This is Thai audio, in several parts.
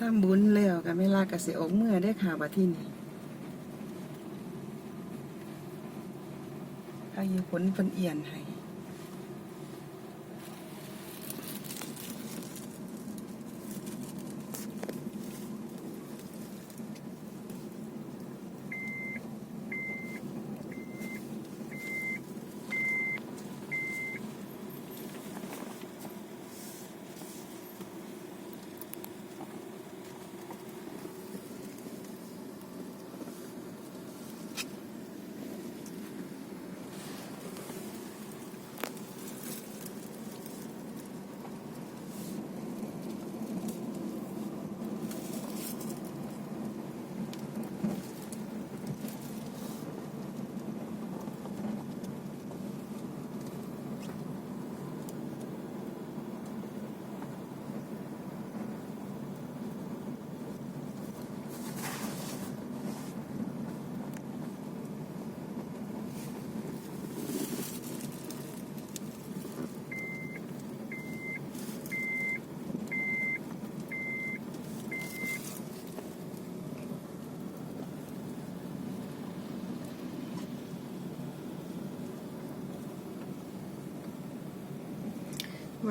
ทำบุญแล้วกันเวลากกสิออกเมื่อได้ข่าวว่าที่นี่อายุผลเป็นเอียนให้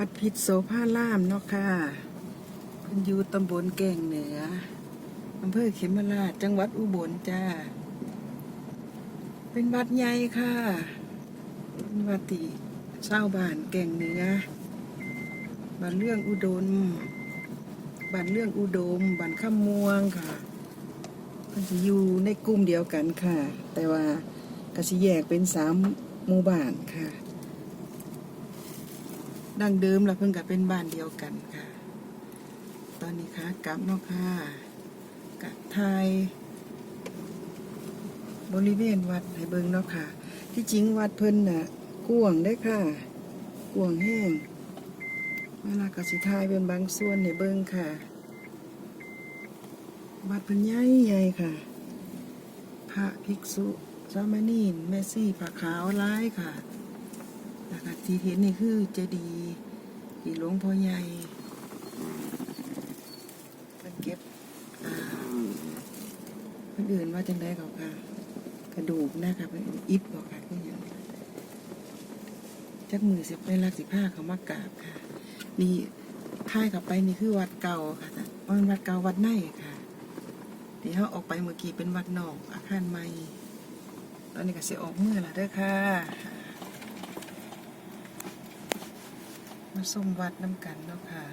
วัดพิษโสภารามเนาะค่ะเพิ่นอยู่ตำบลแก่งเหนืออำเภอเขมราชจังหวัดอุบลจ้า เป็นวัดใหญ่ค่ะเป็นวัดที่ชาวบ้านแก่งเหนือบ้านเรื่องอุดมบ้านเรื่องอุดมบ้านข้ามม่วงค่ะเพิ่นจะอยู่ในกลุ่มเดียวกันค่ะ แต่ว่าก็สิแยกเป็นสามหมู่บ้านค่ะ ดั้งเดิมแล้วเพิ่งกับเป็นบ้านเดียวกันค่ะ ตอนนี้ค่ะกลับเนาะค่ะกับไทยบริเวณวัดให้เบิ่งเนาะค่ะ ที่จริงวัดเพิ่นน่ะกวงได้ค่ะกวงแห้งเวลากสิทายเป็นบางส่วนให้เบิ่งค่ะวัดเพิ่นใหญ่ใหญ่ค่ะ พระภิกษุสามเณรแม่ซี่ผ้าขาวร้ายค่ะ นะคะที่เห็นนี่คือเจดีย์ที่หลวงพ่อใหญ่เพิ่นเก็บอ่าเพิ่นอื่นว่าจังไดก็ค่ะ กระดูกนะคะเป็นอิฐบอกค่ะคืออย่างจักมือสิบไปลักสิผ้าเขามากราบค่ะ นี่ท้ายกลับไปนี่คือวัดเก่าค่ะแต่ว่ามันวัดเก่าวัดในค่ะที่เขาออกไปเมื่อกี้เป็นวัดนอกอาคารใหม่ตอนนี้ก็เสิออกเมื่อละเด้อค่ะ มาส้มวัดน้ำกันเนาะค่ะ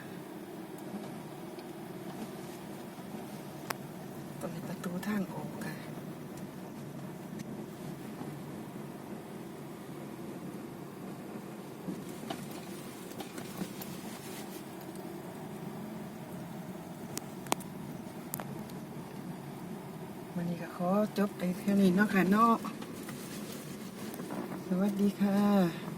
ตรงนี้ประตูทางออกค่ะวันนี้ก็ขอจบไปแค่นี้เนาะค่ะเนาะสวัสดีค่ะ